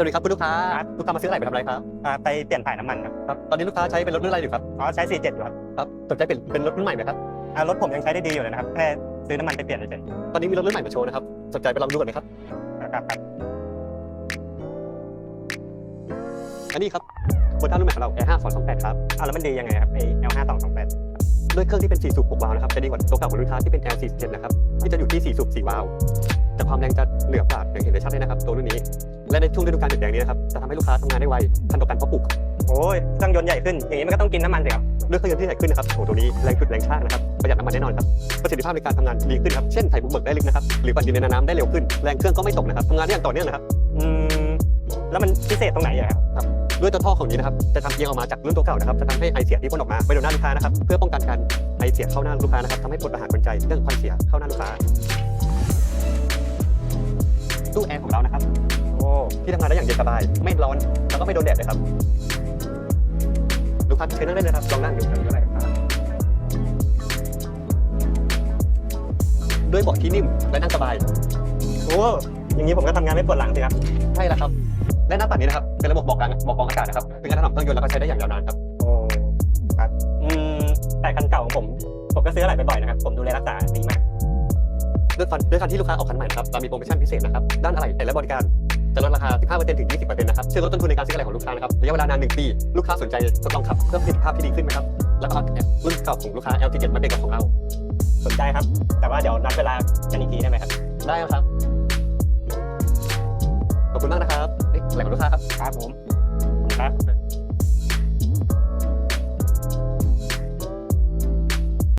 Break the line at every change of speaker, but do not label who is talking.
สวัสดีครับคุณลูกค้า
ครับ
ลูกค้ามาซื้ออะไรไปทำอะไรครับ
อ่าไปเปลี่ยนถ่ายน้ำมันครับ
ครับตอนนี้ลูกค้าใช้เป็นรถรุ่นอะไรอยู่ครับ
อ๋อใช้47อยู่ครับ
ครับสนใจเป็นเป็นรถรุ่นใหม่ไหมครับ
อ่ารถผมยังใช้ได้ดีอยู่เลยนะครับแค่ซื้อน้ำมันไปเปลี่ยนเฉย
ตอนนี้มีรถรุ่นใหม่มาโชว์นะครับสนใจไปลองดูกันไหมครับ
ๆนะครับครับ
อันนี้ครับโคต้ารุ่นใหม่ของเรา Air 5 2 2 8ครับ
อ่าแล้วมันดียังไงครับไอ้ L5228
ด้วยเครื่องที่เป็น4สูบ6วาล์วนะครับจะดีกว่าตัวเก่าของลูกค้าที่เป็น Air 47นะครับที่จะอยู่ที่4สูบ4วาล์วแต่ความแรงจะเหนือกว่าอย่างเห็นได้ชัดเลยนะครับตัวรุ่นนี้ และในช่วงฤดูกาลเปลี่ยนแปลงนี้นะครับจะทำให้ลูกค้าทำงานได้ไวทันต่อการเพาะปลูก
โอ้ยเครื่องยนต์ใหญ่ขึ้นอย่างนี้มันก็ต้องกินน้ำมันสิครับ
ด้วยเครื่องยนต์ที่ใหญ่ขึ้นนะครับโอ้ตัวนี้แรงจุดแรงชากนะครับประหยัดน้ำมันแน่นอนครับประสิทธิภาพในการทำงานดีขึ้นครับเช่นไถบุกเบิกได้ลึกนะครับหรือปั่นดินในน้ำได้เร็วขึ้นแรงเครื่องก็ไม่ตกนะครับทำงานได้อย่างต่อเนื่องนะครับ
อืมแล้วมันพิเศษตรงไหนอะครับ
ด้วยตัวท่อของนี้นะครับจะทำเอียงออกมาจากรุ่นตัวเก่านะครับจะทำให้ไอเสียที่พ่นออกมาไปโดนหน้าลูกค้านะครับเพื่อป้องกันการไอเสียเข้าหน้าลูกค้านะครับทำให้ปวดประหารคนใจเรื่องควันเสียเข้าหน้าลูกค้า ที่ทำงานได้อย่างเย็นสบาย ไม่ร้อน แล้วก็ไม่โดนแดดเลยครับ ลูกค้าเชิญนั่งได้เลยครับ ลองนั่งดูครับก็ได้ครับด้วยเบาะที่นิ่มและนั่งสบาย
โอ้ อย่างนี้ผมก็ทำงานไม่ปวดหลังสิครับ
ใช่แล้วครับ และหน้าปัดนี้นะครับ เป็นระบบบอกกลางบอกกรองอากาศนะครับ เป็นการถนอมเครื่องยนต์แล้วก็ใช้ได้อย่างยาวนานครับ
โอ้ ครับ อืม แต่คันเก่าของผม ผมก็ซื้ออะไรบ่อยๆนะครับ ผมดูแลรักษาดีมาก
ด้วยการด้วยการที่ลูกค้าออกคันใหม่นะครับเรามีโปรโมชั่นพิเศษนะครับ ด้านอะไหล่และบริการ จะลดราคา 15%ถึง 20%นะครับช่วยลดต้นทุนในการซื้ออะไรของลูกค้านะครับระยะเวลานาน 1 ปี ลูกค้าสนใจทดลองขับเพื่อประสิทธิภาพที่ดีขึ้นไหมครับ แล้วก็เอารุ่นเก่าของลูกค้า L7 มาเป็นกับของเรา
สนใจครับ แต่ว่าเดี๋ยวนัดเวลากันอีกทีได้ไหมครับ
ได้ครับ ขอบคุณมากนะครับเอ๊ะอะไรของลูกค้าครับ
ครับผมขอบคุณครับ